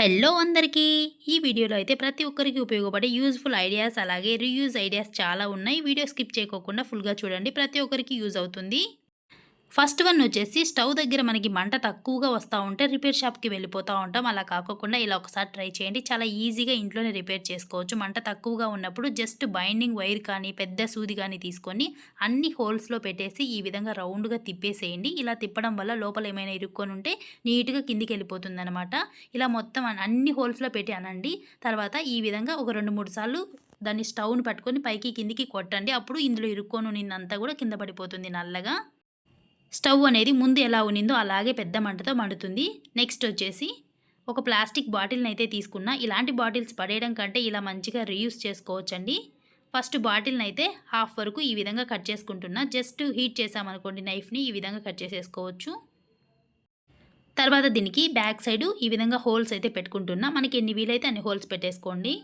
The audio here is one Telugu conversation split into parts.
హలో అందరికీ. ఈ వీడియోలో అయితే ప్రతి ఒక్కరికి ఉపయోగపడే యూజ్ఫుల్ ఐడియాస్ అలాగే రీయూజ్ ఐడియాస్ చాలా ఉన్నాయి. వీడియో స్కిప్ చేయకోకుండా ఫుల్గా చూడండి. ప్రతి ఒక్కరికి యూజ్ అవుతుంది. ఫస్ట్ వన్ వచ్చేసి స్టవ్ దగ్గర మనకి మంట తక్కువగా వస్తూ ఉంటే రిపేర్ షాప్కి వెళ్ళిపోతూ ఉంటాం. అలా కాకుండా ఇలా ఒకసారి ట్రై చేయండి. చాలా ఈజీగా ఇంట్లోనే రిపేర్ చేసుకోవచ్చు. మంట తక్కువగా ఉన్నప్పుడు జస్ట్ బైండింగ్ వైర్ కానీ పెద్ద సూది కానీ తీసుకొని అన్ని హోల్స్లో పెట్టేసి ఈ విధంగా రౌండ్గా తిప్పేసేయండి. ఇలా తిప్పడం వల్ల లోపల ఏమైనా ఇరుక్కొని ఉంటే నీట్గా కిందికి వెళ్ళిపోతుందనమాట ఇలా మొత్తం అన్ని హోల్స్లో పెట్టి అనండి. తర్వాత ఈ విధంగా ఒక రెండు మూడు సార్లు దాన్ని స్టవ్ని పట్టుకొని పైకి కిందికి కొట్టండి. అప్పుడు ఇందులో ఇరుక్కొని నిన్నంతా కూడా కింద పడిపోతుంది నల్లగా. స్టవ్ అనేది ముందు ఎలా ఉన్నిందో అలాగే పెద్ద మంటతో మండుతుంది. నెక్స్ట్ వచ్చేసి ఒక ప్లాస్టిక్ బాటిల్ని అయితే తీసుకున్నా. ఇలాంటి బాటిల్స్ పడేయడం కంటే ఇలా మంచిగా రీయూస్ చేసుకోవచ్చండి. ఫస్ట్ బాటిల్ని అయితే హాఫ్ వరకు ఈ విధంగా కట్ చేసుకుంటున్నా. జస్ట్ హీట్ చేసామనుకోండి నైఫ్ని ఈ విధంగా కట్ చేసేసుకోవచ్చు. తర్వాత దీనికి బ్యాక్ సైడ్ ఈ విధంగా హోల్స్ అయితే పెట్టుకుంటున్నా. మనకి ఎన్ని వీలైతే అన్ని హోల్స్ పెట్టేసుకోండి.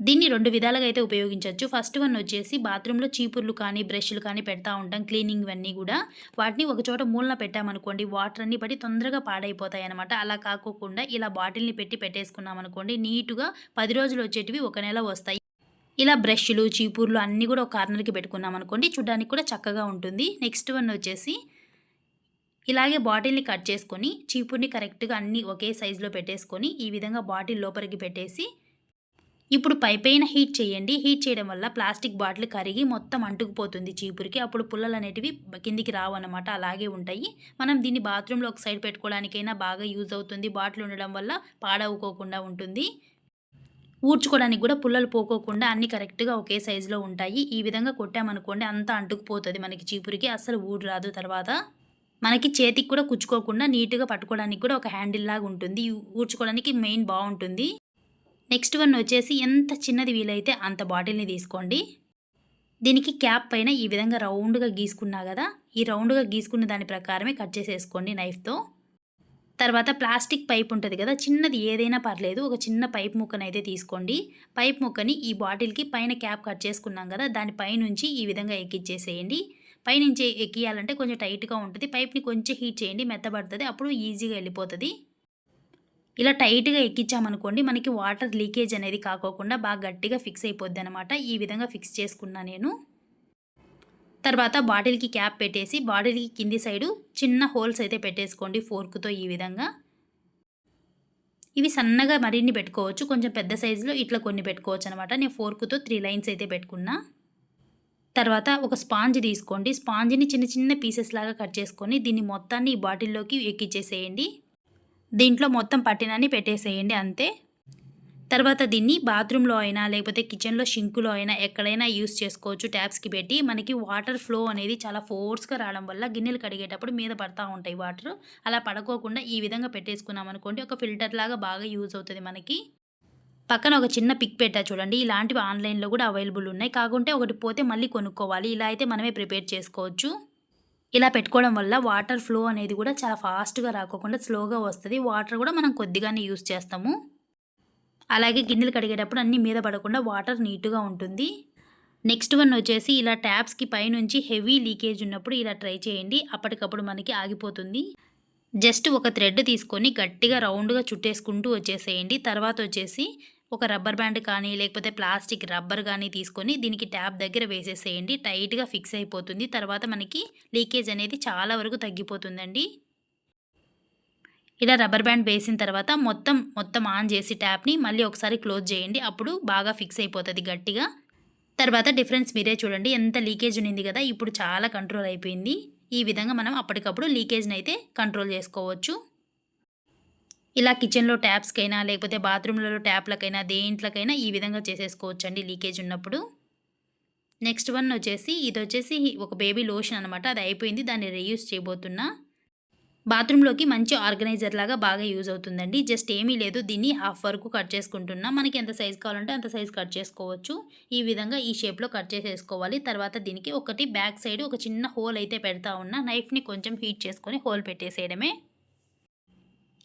దీన్ని రెండు విధాలుగా అయితే ఉపయోగించవచ్చు. ఫస్ట్ వన్ వచ్చేసి బాత్రూంలో చీపుర్లు కానీ బ్రష్లు కానీ పెడతా ఉంటాం. క్లీనింగ్ ఇవన్నీ కూడా. వాటిని ఒక చోట మూలన పెట్టామనుకోండి వాటర్ అన్ని పడి తొందరగా పాడైపోతాయి అనమాట అలా కాకోకుండా ఇలా బాటిల్ని పెట్టి పెట్టేసుకున్నాం అనుకోండి నీట్గా పది రోజులు వచ్చేటివి ఒక నెల వస్తాయి. ఇలా బ్రష్లు చీపుర్లు అన్నీ కూడా ఒక కార్నర్కి పెట్టుకున్నాం అనుకోండి చూడడానికి కూడా చక్కగా ఉంటుంది. నెక్స్ట్ వన్ వచ్చేసి ఇలాగే బాటిల్ని కట్ చేసుకొని చీపుర్ని కరెక్ట్గా అన్నీ ఒకే సైజులో పెట్టేసుకొని ఈ విధంగా బాటిల్ లోపలికి పెట్టేసి ఇప్పుడు పై పైన హీట్ చేయండి. హీట్ చేయడం వల్ల ప్లాస్టిక్ బాటిల్ కరిగి మొత్తం అంటుకుపోతుంది చీపురికి. అప్పుడు పుల్లలు అనేటివి కిందికి రావు అనమాట అలాగే ఉంటాయి. మనం దీన్ని బాత్రూంలో ఒక సైడ్ పెట్టుకోవడానికైనా బాగా యూజ్ అవుతుంది. బాటిల్ ఉండడం వల్ల పాడవుకోకుండా ఉంటుంది. ఊడ్చుకోవడానికి కూడా పుల్లలు పోకోకుండా అన్ని కరెక్ట్గా ఒకే సైజులో ఉంటాయి. ఈ విధంగా కొట్టామనుకోండి అంతా అంటుకుపోతుంది మనకి చీపురికి. అస్సలు ఊడు రాదు తర్వాత. మనకి చేతికి కూడా కుచ్చుకోకుండా నీట్గా పట్టుకోవడానికి కూడా ఒక హ్యాండిల్ లాగా ఉంటుంది. ఊడ్చుకోవడానికి మెయిన్ బాగుంటుంది. నెక్స్ట్ వన్ వచ్చేసి ఎంత చిన్నది వీలైతే అంత బాటిల్ని తీసుకోండి. దీనికి క్యాప్ పైన ఈ విధంగా రౌండ్గా గీసుకున్నా కదా ఈ రౌండ్గా గీసుకున్న దాని ప్రకారమే కట్ చేసేసుకోండి నైఫ్తో. తర్వాత ప్లాస్టిక్ పైప్ ఉంటుంది కదా చిన్నది ఏదైనా పర్లేదు ఒక చిన్న పైప్ ముక్కను అయితే తీసుకోండి. పైప్ ముక్కని ఈ బాటిల్కి పైన క్యాప్ కట్ చేసుకున్నాం కదా దాని పైనుంచి ఈ విధంగా ఎక్కిచ్చేసేయండి. పైనుంచి ఎక్కియాలంటే కొంచెం టైట్గా ఉంటుంది పైప్ని కొంచెం హీట్ చేయండి మెత్తబడుతుంది అప్పుడు ఈజీగా వెళ్ళిపోతుంది. ఇలా టైట్గా ఎక్కించామనుకోండి మనకి వాటర్ లీకేజ్ అనేది కాకోకుండా బాగా గట్టిగా ఫిక్స్ అయిపోద్ది అనమాట ఈ విధంగా ఫిక్స్ చేసుకున్నా నేను. తర్వాత బాటిల్కి క్యాప్ పెట్టేసి బాటిల్కి కింది సైడు చిన్న హోల్స్ అయితే పెట్టేసుకోండి ఫోర్క్తో ఈ విధంగా. ఇవి సన్నగా మరిన్ని పెట్టుకోవచ్చు. కొంచెం పెద్ద సైజులో ఇట్లా కొన్ని పెట్టుకోవచ్చు అనమాట నేను ఫోర్క్తో త్రీ లైన్స్ అయితే పెట్టుకున్నా. తర్వాత ఒక స్పాంజ్ తీసుకోండి. స్పాంజ్ని చిన్న చిన్న పీసెస్ లాగా కట్ చేసుకొని దీన్ని మొత్తాన్ని ఈ బాటిల్లోకి ఎక్కిచ్చేసేయండి. దీంట్లో మొత్తం పట్టినని పెట్టేసేయండి అంతే. తర్వాత దీన్ని బాత్రూంలో అయినా లేకపోతే కిచెన్లో షింకులో అయినా ఎక్కడైనా యూస్ చేసుకోవచ్చు ట్యాప్స్కి పెట్టి. మనకి వాటర్ ఫ్లో అనేది చాలా ఫోర్స్గా రావడం వల్ల గిన్నెలు కడిగేటప్పుడు మీద పడతా ఉంటాయి వాటర్. అలా పడుకోకుండా ఈ విధంగా పెట్టేసుకున్నాం అనుకోండి ఒక ఫిల్టర్ లాగా బాగా యూజ్ అవుతుంది మనకి. పక్కన ఒక చిన్న పిక్ పెట్టా చూడండి ఇలాంటివి ఆన్లైన్లో కూడా అవైలబుల్ ఉన్నాయి. కాకుంటే ఒకటి పోతే మళ్ళీ కొనుక్కోవాలి. ఇలా అయితే మనమే ప్రిపేర్ చేసుకోవచ్చు. ఇలా పెట్టుకోవడం వల్ల వాటర్ ఫ్లో అనేది కూడా చాలా ఫాస్ట్గా రాకోకుండా స్లోగా వస్తుంది. వాటర్ కూడా మనం కొద్దిగానే యూస్ చేస్తాము. అలాగే గిన్నెలు కడిగేటప్పుడు అన్ని మీద పడకుండా వాటర్ నీట్గా ఉంటుంది. నెక్స్ట్ వన్ వచ్చేసి ఇలా ట్యాప్స్కి పైనుంచి హెవీ లీకేజ్ ఉన్నప్పుడు ఇలా ట్రై చేయండి. అప్పటికప్పుడు మనకి ఆగిపోతుంది. జస్ట్ ఒక థ్రెడ్ తీసుకొని గట్టిగా రౌండ్గా చుట్టేసుకుంటూ వచ్చేసేయండి. తర్వాత వచ్చేసి ఒక రబ్బర్ బ్యాండ్ కానీ లేకపోతే ప్లాస్టిక్ రబ్బర్ కానీ తీసుకొని దీనికి ట్యాప్ దగ్గర వేసేసేయండి. టైట్గా ఫిక్స్ అయిపోతుంది. తర్వాత మనకి లీకేజ్ అనేది చాలా వరకు తగ్గిపోతుందండి. ఇలా రబ్బర్ బ్యాండ్ వేసిన తర్వాత మొత్తం మొత్తం ఆన్ చేసి ట్యాప్ని మళ్ళీ ఒకసారి క్లోజ్ చేయండి. అప్పుడు బాగా ఫిక్స్ అయిపోతుంది గట్టిగా. తర్వాత డిఫరెన్స్ మీరే చూడండి. ఎంత లీకేజ్ ఉన్నింది కదా ఇప్పుడు చాలా కంట్రోల్ అయిపోయింది. ఈ విధంగా మనం అప్పటికప్పుడు లీకేజ్ని అయితే కంట్రోల్ చేసుకోవచ్చు. ఇలా కిచెన్లో ట్యాప్స్కైనా లేకపోతే బాత్రూమ్లలో ట్యాప్లకైనా దేంట్లకైనా ఈ విధంగా చేసేసుకోవచ్చు అండి లీకేజ్ ఉన్నప్పుడు. నెక్స్ట్ వన్ వచ్చేసి ఇది వచ్చేసి ఒక బేబీ లోషన్ అనమాట అది అయిపోయింది దాన్ని రీయూస్ చేయబోతున్నా. బాత్రూంలోకి మంచి ఆర్గనైజర్ లాగా బాగా యూజ్ అవుతుందండి. జస్ట్ ఏమీ లేదు దీన్ని హాఫ్ వరకు కట్ చేసుకుంటున్నా. మనకి ఎంత సైజ్ కావాలంటే అంత సైజ్ కట్ చేసుకోవచ్చు. ఈ విధంగా ఈ షేప్లో కట్ చేసేసుకోవాలి. తర్వాత దీనికి ఒకటి బ్యాక్ సైడ్ ఒక చిన్న హోల్ అయితే పెడతా ఉన్నా. నైఫ్ని కొంచెం హీట్ చేసుకొని హోల్ పెట్టేసేయడమే.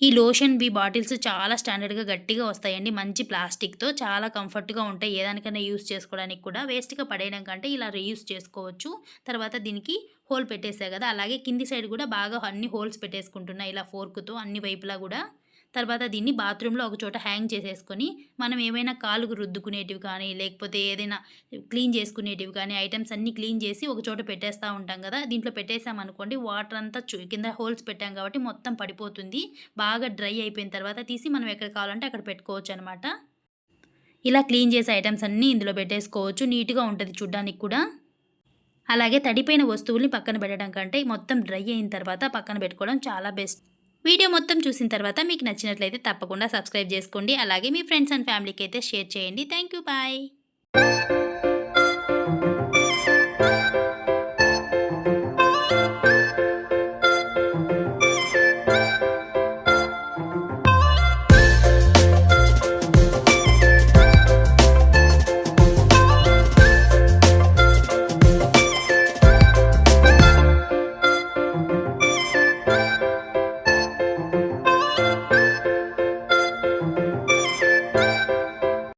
ఈ లోషన్ బి బాటిల్స్ చాలా స్టాండర్డ్గా గట్టిగా వస్తాయండి. మంచి ప్లాస్టిక్తో చాలా కంఫర్ట్గా ఉంటాయి. ఏదానికైనా యూస్ చేసుకోవడానికి కూడా వేస్ట్గా పడేయడం కంటే ఇలా రీయూస్ చేసుకోవచ్చు. తర్వాత దీనికి హోల్ పెట్టేసా కదా అలాగే కింది సైడ్ కూడా బాగా అన్ని హోల్స్ పెట్టేసుకుంటున్నా ఇలా ఫోర్క్తో అన్ని వైపులా కూడా. తర్వాత దీన్ని బాత్రూంలో ఒక చోట హ్యాంగ్ చేసేసుకొని మనం ఏమైనా కాలుకు రుద్దుకునేటివి కానీ లేకపోతే ఏదైనా క్లీన్ చేసుకునేటివి కానీ ఐటమ్స్ అన్నీ క్లీన్ చేసి ఒక చోట పెట్టేస్తూ ఉంటాం కదా. దీంట్లో పెట్టేసామనుకోండి వాటర్ అంతా చు కింద హోల్స్ పెట్టాం కాబట్టి మొత్తం పడిపోతుంది. బాగా డ్రై అయిపోయిన తర్వాత తీసి మనం ఎక్కడ కావాలంటే అక్కడ పెట్టుకోవచ్చు అనమాట ఇలా క్లీన్ చేసే ఐటమ్స్ అన్నీ ఇందులో పెట్టేసుకోవచ్చు. నీట్గా ఉంటుంది చూడ్డానికి కూడా. అలాగే తడిపోయిన వస్తువుల్ని పక్కన పెట్టడం కంటే మొత్తం డ్రై అయిన తర్వాత పక్కన పెట్టుకోవడం చాలా బెస్ట్. వీడియో మొత్తం చూసిన తర్వాత మీకు నచ్చినట్లయితే తప్పకుండా సబ్స్క్రైబ్ చేసుకోండి. అలాగే మీ ఫ్రెండ్స్ అండ్ ఫ్యామిలీకి అయితే షేర్ చేయండి. Thank you bye.